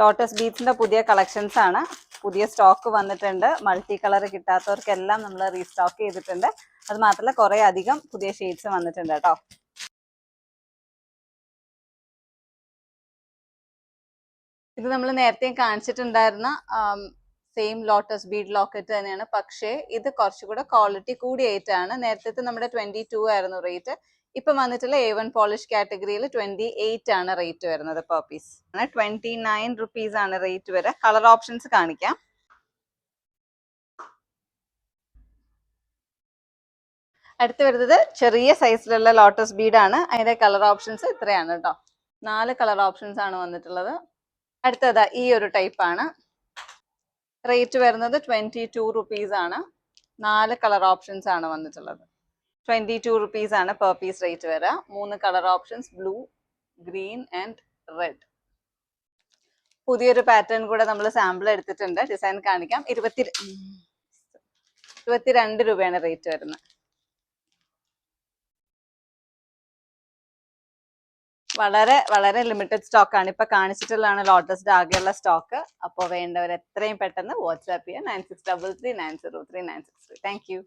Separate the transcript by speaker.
Speaker 1: Lotus ബീഡ്സിന്റെ പുതിയ collections ആണ്. പുതിയ സ്റ്റോക്ക് വന്നിട്ടുണ്ട്. മൾട്ടി കളർ കിട്ടാത്തവർക്കെല്ലാം നമ്മൾ റീസ്റ്റോക്ക് ചെയ്തിട്ടുണ്ട്. അത് മാത്രമല്ല കുറെ അധികം പുതിയ ഷെയ്ഡ്സ് വന്നിട്ടുണ്ട് കേട്ടോ. ഇത് നമ്മൾ നേരത്തെ കാണിച്ചിട്ടുണ്ടായിരുന്ന സെയിം ലോട്ടസ് ബീഡ് ലോക്കറ്റ് തന്നെയാണ്. പക്ഷേ ഇത് കുറച്ചുകൂടെ ക്വാളിറ്റി കൂടിയായിട്ടാണ്. നേരത്തെ നമ്മുടെ ട്വന്റി ടു ആയിരുന്നു റേറ്റ് ഇപ്പൊ വന്നിട്ടുള്ള എ വൺ പോളിഷ് കാറ്റഗറിയിൽ ട്വന്റി എയ്റ്റ് ആണ് റേറ്റ് വരുന്നത് പോപ്പീസ് പീസ് ട്വന്റി നയൻ റുപ്പീസ് ആണ് റേറ്റ് വരെ. കളർ ഓപ്ഷൻസ് കാണിക്കാം. അടുത്ത് വരുന്നത് ചെറിയ സൈസിലുള്ള ലോട്ടസ് ബീഡ് ആണ്. അതിന്റെ കളർ ഓപ്ഷൻസ് ഇത്രയാണ് കേട്ടോ നാല് കളർ ഓപ്ഷൻസ് ആണ് വന്നിട്ടുള്ളത്. അടുത്തതാ ഈ ഒരു ടൈപ്പ് ആണ്. റേറ്റ് വരുന്നത് ട്വന്റി ടു റുപ്പീസ് ആണ്. നാല് കളർ ഓപ്ഷൻസ് ആണ് വന്നിട്ടുള്ളത്. ട്വന്റി ടു റുപ്പീസ് ആണ് പെർ പീസ് റേറ്റ് വരിക മൂന്ന് colour options blue green and red. പുതിയൊരു പാറ്റേൺ കൂടെ നമ്മൾ സാമ്പിൾ എടുത്തിട്ടുണ്ട്. ഡിസൈൻ കാണിക്കാം. ഇരുപത്തി ഇരുപത്തിരണ്ട് രൂപയാണ് റേറ്റ് വരുന്നത്. വളരെ വളരെ ലിമിറ്റഡ് സ്റ്റോക്ക് ആണ്. ഇപ്പൊ കാണിച്ചിട്ടുള്ളതാണ് ലോട്ടസിന്റെ ആകെയുള്ള സ്റ്റോക്ക് അപ്പോൾ വേണ്ടവർ എത്രയും പെട്ടെന്ന് വാട്സ്ആപ്പ് ചെയ്യുക nine six double three nine zero three nine six three thank you